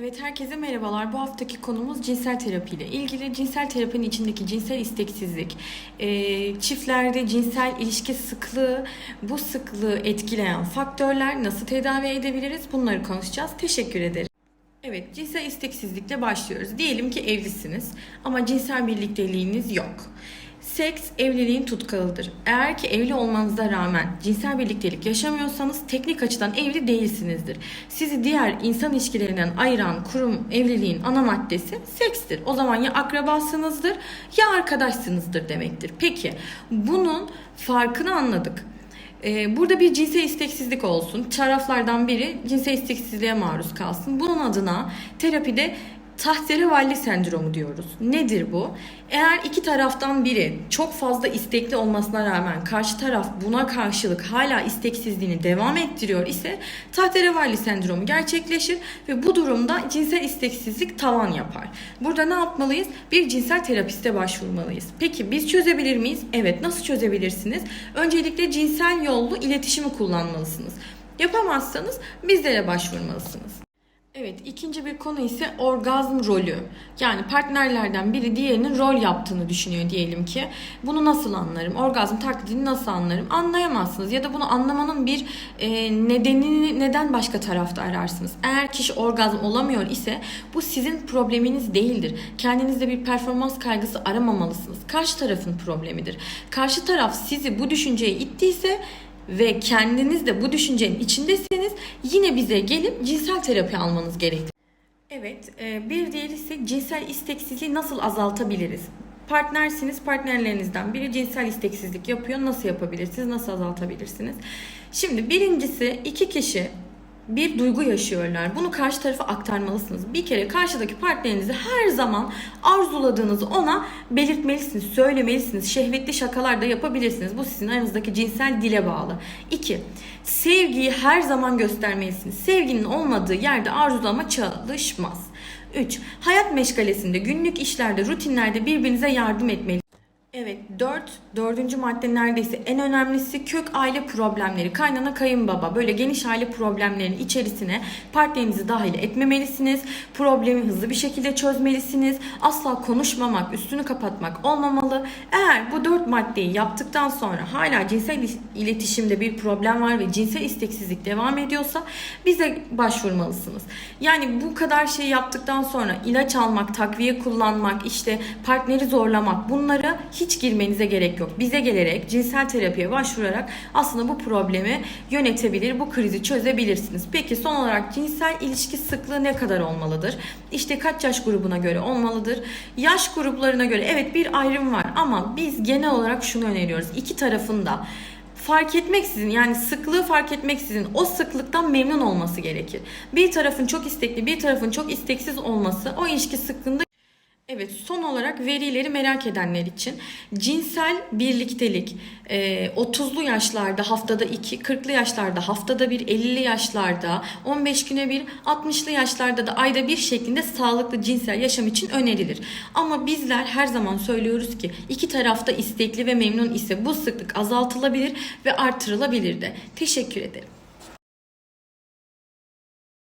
Evet herkese merhabalar. Bu haftaki konumuz cinsel terapi ile ilgili. Cinsel terapinin içindeki cinsel isteksizlik, e, çiftlerde cinsel ilişki sıklığı, bu sıklığı etkileyen faktörler nasıl tedavi edebiliriz? Bunları konuşacağız. Teşekkür ederim. Evet, cinsel isteksizlikle başlıyoruz. Diyelim ki evlisiniz ama cinsel birlikteliğiniz yok. Seks evliliğin tutkalıdır. Eğer ki evli olmanıza rağmen cinsel birliktelik yaşamıyorsanız teknik açıdan evli değilsinizdir. Sizi diğer insan ilişkilerinden ayıran kurum evliliğin ana maddesi sekstir. O zaman ya akrabasınızdır ya arkadaşsınızdır demektir. Peki bunun farkını anladık. Ee, Burada bir cinsel isteksizlik olsun. Taraflardan biri cinsel isteksizliğe maruz kalsın. Bunun adına terapide tahterevalli sendromu diyoruz. Nedir bu? Eğer iki taraftan biri çok fazla istekli olmasına rağmen karşı taraf buna karşılık hala isteksizliğini devam ettiriyor ise tahterevalli sendromu gerçekleşir ve bu durumda cinsel isteksizlik tavan yapar. Burada ne yapmalıyız? Bir cinsel terapiste başvurmalıyız. Peki biz çözebilir miyiz? Evet, nasıl çözebilirsiniz? Öncelikle cinsel yollu iletişimi kullanmalısınız. Yapamazsanız bizlere başvurmalısınız. Evet, ikinci bir konu ise orgazm rolü. Yani partnerlerden biri diğerinin rol yaptığını düşünüyor diyelim ki. Bunu nasıl anlarım? Orgazm taklidini nasıl anlarım? Anlayamazsınız ya da bunu anlamanın bir e, nedenini neden başka tarafta ararsınız? Eğer kişi orgazm olamıyor ise bu sizin probleminiz değildir. Kendinizde bir performans kaygısı aramamalısınız. Karşı tarafın problemidir. Karşı taraf sizi bu düşünceye ittiyse ve kendiniz de bu düşüncenin içindeseniz yine bize gelip cinsel terapi almanız gerekir. Evet, e, bir diğeri ise cinsel isteksizliği nasıl azaltabiliriz? Partnersiniz, partnerlerinizden biri cinsel isteksizlik yapıyor. Nasıl yapabilirsiniz, nasıl azaltabilirsiniz? Şimdi birincisi iki kişi bir duygu yaşıyorlar. Bunu karşı tarafa aktarmalısınız. Bir kere karşıdaki partnerinizi her zaman arzuladığınızı ona belirtmelisiniz, söylemelisiniz. Şehvetli şakalar da yapabilirsiniz. Bu sizin aranızdaki cinsel dile bağlı. İki, sevgiyi her zaman göstermelisiniz. Sevginin olmadığı yerde arzulama çalışmaz. 3. Hayat meşgalesinde, günlük işlerde, rutinlerde birbirinize yardım etmelisiniz. Evet, 4. Dördüncü madde neredeyse en önemlisi kök aile problemleri. Kaynana kayınbaba böyle geniş aile problemlerinin içerisine partnerinizi dahil etmemelisiniz. Problemi hızlı bir şekilde çözmelisiniz. Asla konuşmamak, üstünü kapatmak olmamalı. Eğer bu dört maddeyi yaptıktan sonra hala cinsel iletişimde bir problem var ve cinsel isteksizlik devam ediyorsa bize başvurmalısınız. Yani bu kadar şey yaptıktan sonra ilaç almak, takviye kullanmak, işte partneri zorlamak bunlara hiç girmenize gerek yok. Bize gelerek cinsel terapiye başvurarak aslında bu problemi yönetebilir, bu krizi çözebilirsiniz. Peki son olarak cinsel ilişki sıklığı ne kadar olmalıdır? İşte kaç yaş grubuna göre olmalıdır? Yaş gruplarına göre evet bir ayrım var ama biz genel olarak şunu öneriyoruz. İki tarafında fark etmeksizin yani sıklığı fark etmeksizin o sıklıktan memnun olması gerekir. Bir tarafın çok istekli, bir tarafın çok isteksiz olması o ilişki sıklığında Evet son olarak verileri merak edenler için cinsel birliktelik e, 30'lu yaşlarda haftada 2, 40'lı yaşlarda haftada 1, 50'li yaşlarda 15 güne bir, 60'lı yaşlarda da ayda bir şeklinde sağlıklı cinsel yaşam için önerilir. Ama bizler her zaman söylüyoruz ki iki tarafta istekli ve memnun ise bu sıklık azaltılabilir ve artırılabilir de. Teşekkür ederim.